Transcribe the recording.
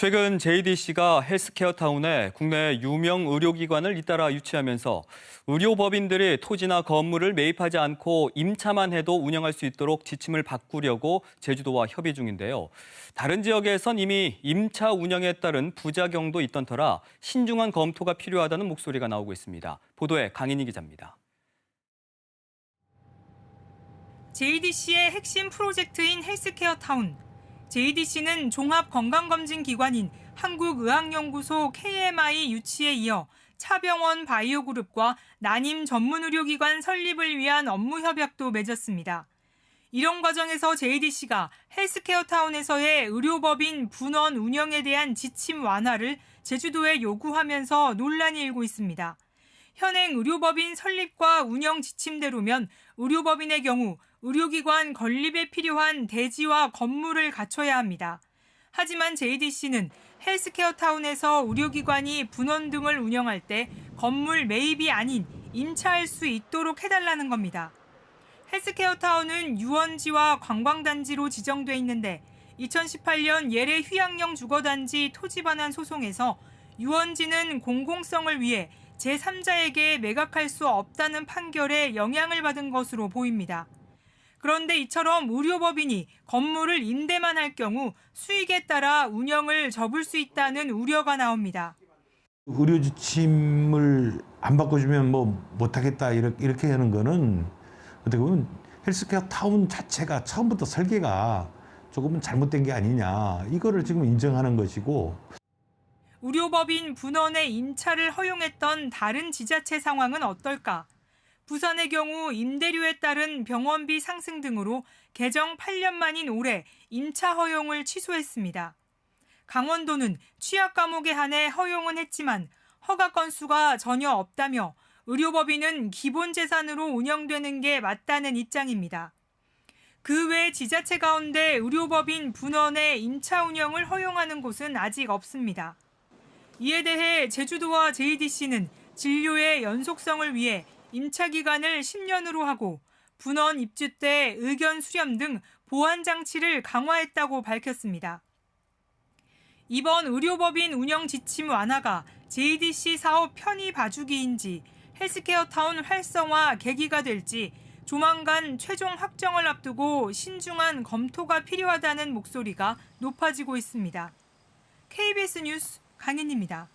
최근 JDC가 헬스케어 타운에 국내 유명 의료기관을 잇따라 유치하면서 의료법인들이 토지나 건물을 매입하지 않고 임차만 해도 운영할 수 있도록 지침을 바꾸려고 제주도와 협의 중인데요. 다른 지역에선 이미 임차 운영에 따른 부작용도 있던 터라 신중한 검토가 필요하다는 목소리가 나오고 있습니다. 보도에 강인희 기자입니다. JDC의 핵심 프로젝트인 헬스케어 타운. JDC는 종합 건강검진 기관인 한국의학연구소 KMI 유치에 이어 차병원 바이오그룹과 난임 전문의료기관 설립을 위한 업무 협약도 맺었습니다. 이런 과정에서 JDC가 헬스케어 타운에서의 의료법인 분원 운영에 대한 지침 완화를 제주도에 요구하면서 논란이 일고 있습니다. 현행 의료법인 설립과 운영 지침대로면 의료법인의 경우 의료기관 건립에 필요한 대지와 건물을 갖춰야 합니다. 하지만 JDC는 헬스케어 타운에서 의료기관이 분원 등을 운영할 때 건물 매입이 아닌 임차할 수 있도록 해달라는 겁니다. 헬스케어 타운은 유원지와 관광단지로 지정돼 있는데 2018년 예래 휴양령 주거단지 토지 반환 소송에서 유원지는 공공성을 위해 제3자에게 매각할 수 없다는 판결에 영향을 받은 것으로 보입니다. 그런데 이처럼 의료법인이 건물을 임대만 할 경우 수익에 따라 운영을 접을 수 있다는 우려가 나옵니다. 의료 지침을 안 바꿔주면 뭐 못하겠다 이렇게, 이렇게 하는 거는 어떻게 보면 헬스케어 타운 자체가 처음부터 설계가 조금은 잘못된 게 아니냐 이거를 지금 인정하는 것이고 의료법인 분원의 임차를 허용했던 다른 지자체 상황은 어떨까? 부산의 경우 임대료에 따른 병원비 상승 등으로 개정 8년 만인 올해 임차 허용을 취소했습니다. 강원도는 취약 과목에 한해 허용은 했지만 허가 건수가 전혀 없다며 의료법인은 기본 재산으로 운영되는 게 맞다는 입장입니다. 그 외 지자체 가운데 의료법인 분원의 임차 운영을 허용하는 곳은 아직 없습니다. 이에 대해 제주도와 JDC는 진료의 연속성을 위해 임차 기간을 10년으로 하고 분원 입주 때 의견 수렴 등 보안 장치를 강화했다고 밝혔습니다. 이번 의료법인 운영 지침 완화가 JDC 사업 편의 봐주기인지 헬스케어 타운 활성화 계기가 될지 조만간 최종 확정을 앞두고 신중한 검토가 필요하다는 목소리가 높아지고 있습니다. KBS 뉴스 강인입니다.